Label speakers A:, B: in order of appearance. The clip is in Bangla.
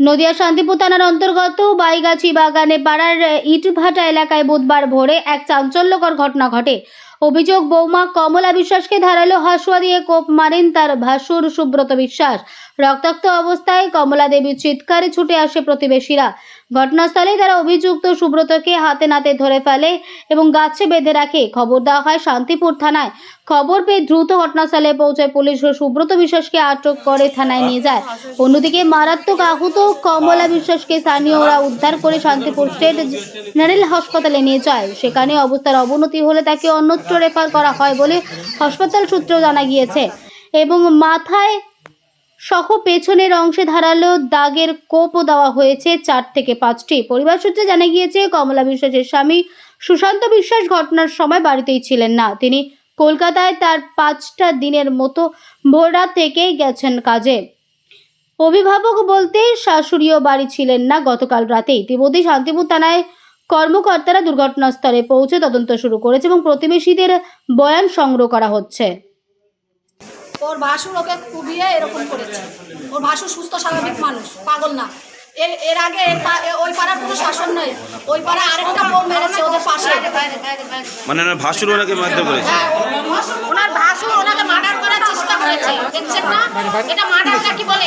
A: নদিয়া শান্তিপুর থানার অন্তর্গত বাইগাছি বাগানে পাড়ার ইটভাটা এলাকায় বুধবার ভোরে এক চাঞ্চল্যকর ঘটনা ঘটে। অভিযোগ, বৌমা কমলা বিশ্বাসকে ধারালো হাসুয়া দিয়ে কোপ মারেন তার ভাসুর সুব্রত বিশ্বাস। রক্তাক্ত অবস্থায় কমলা দেবীর চিৎকারে ছুটে আসে প্রতিবেশীরা। ঘটনাস্থলে তারা অভিযুক্ত সুব্রতকে হাতে নাতে ধরে ফেলে এবং গাছে বেঁধে রাখে। খবর দেওয়া হয় শান্তিপুর থানায়। খবর পেয়ে দ্রুত ঘটনাস্থলে পৌঁছায় পুলিশ ও সুব্রত বিশ্বাসকে আটক করে থানায় নিয়ে যায়। অন্যদিকে মারাত্মক আহত কমলা বিশ্বাসকে স্থানীয়রা উদ্ধার করে শান্তিপুর স্টেট জেনারেল হাসপাতালে নিয়ে যায়। সেখানে অবস্থার অবনতি হলে তাকে অন্যত্র রেফার করা হয় বলে হাসপাতাল সূত্র জানা গিয়েছে। এবং মাথায় সহ পেছনের অংশে ধারালো দাগের কোপও দেওয়া হয়েছে চার থেকে পাঁচটি। পরিবার সূত্রে জানা গিয়েছে, কমলা বিশ্বাসের স্বামী সুশান্ত বিশ্বাস ঘটনার সময় বাড়িতেই ছিলেন না। তিনি কলকাতায় তার পাঁচটা দিনের মতো ভোররাত থেকেই গেছেন কাজে। অভিভাবক বলতে শাশুড়িও বাড়ি ছিলেন না গতকাল রাতে ইতিমধ্যেই শান্তিপুর থানায় কর্মকর্তারা দুর্ঘটনাস্থলে পৌঁছে তদন্ত শুরু করেছে এবং প্রতিবেশীদের বয়ান সংগ্রহ করা হচ্ছে।
B: ওর ভাসুর ওকে কুবিয়ে এরকম করেছে। ওর ভাসুর সুস্থ স্বাভাবিক মানুষ পাগল না। এর এর আগে ওই পাড়ার কোনো শাসন নেই ওই পাড়া আরেকটা বউ মেরেছে ওদের পাশে।
C: মানে ওনার ভাসুর ওনাকে মারধর করেছে?
B: হ্যাঁ, ওনার ভাসুর ওনাকে মার্ডার করার চেষ্টা করেছে। দেখছেন না? এটা মার্ডার কি বলে?